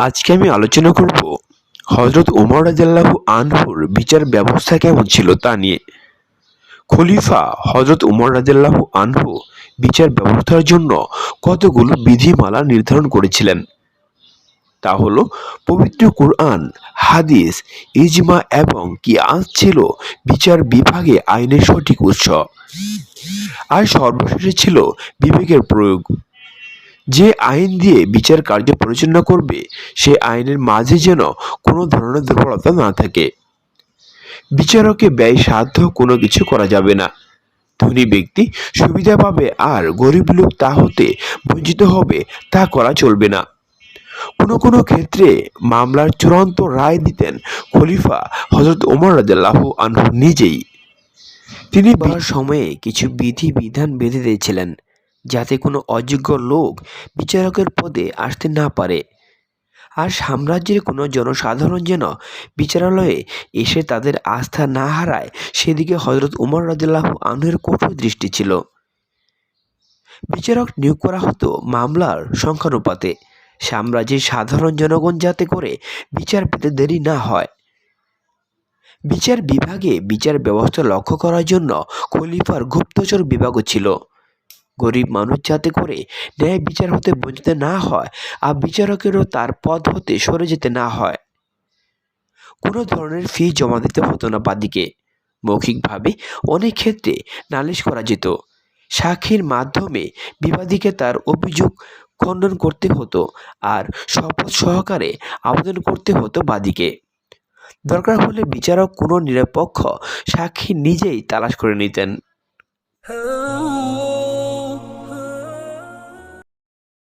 আজকে আমি আলোচনা করব হজরত উমর রাজাল্লাহু আনহুর বিচার ব্যবস্থা কেমন ছিল তা নিয়ে। খলিফা হজরত উমর রাজাল্লাহু আনহু বিচার ব্যবস্থার জন্য কতগুলো বিধিমালা নির্ধারণ করেছিলেন? তা হলো পবিত্র কোরআন, হাদিস, ইজমা এবং কিয়াস ছিল বিচার বিভাগে আইনের সঠিক উৎস। আর সর্বশেষে ছিল বিবেকের প্রয়োগ। যে আইন দিয়ে বিচার কার্য পরিচালনা করবে, সে আইনের মাঝে যেন কোনো ধরনের দুর্বলতা না থাকে। বিচারকে ব্যয় সাধ্য কোনো কিছু করা যাবে না। ধনী ব্যক্তি সুবিধা পাবে আর গরিব লোক তা হতে বঞ্চিত হবে, তা করা চলবে না। কোনো কোনো ক্ষেত্রে মামলার চূড়ান্ত রায় দিতেন খলিফা হজরত ওমর রাজাল্লাহু আনহু নিজেই। তিনি বলার সময়ে কিছু বিধি বিধান বেঁধে দিয়েছিলেন। যাতে কোনো অযোগ্য লোক বিচারকের পদে আসতে না পারে। আর সাম্রাজ্যের কোনো জনসাধারণ যেন বিচারালয়ে এসে তাদের আস্থা না হারায়, সেদিকে হজরত উমর রাজিল্লাহ আনহের কঠোর দৃষ্টি ছিল। বিচারক নিয়োগ করা হতো মামলার সংখ্যানুপাতে। সাম্রাজ্যের সাধারণ জনগণ যাতে করে বিচার পেতে দেরি না হয়। বিচার বিভাগে বিচার ব্যবস্থা লক্ষ্য করার জন্য খলিফার গুপ্তচর বিভাগও ছিল। গরিব মানুষ যাতে করে ন্যায় বিচার হতে বঞ্চিত না হয় আর বিচারকেরও তার পদ হতে সরে যেতে না হয়। কোনো ধরনের ফি জমা দিতে হতো না বাদীকে। মৌখিকভাবে অনেক ক্ষেত্রে নালিশ করা যেত। সাক্ষীর মাধ্যমে বিবাদীকে তার অভিযোগ খণ্ডন করতে হতো আর শপথ সহকারে আবেদন করতে হতো বাদীকে। দরকার হলে বিচারক কোনো নিরপেক্ষ সাক্ষী নিজেই তালাশ করে নিতেন।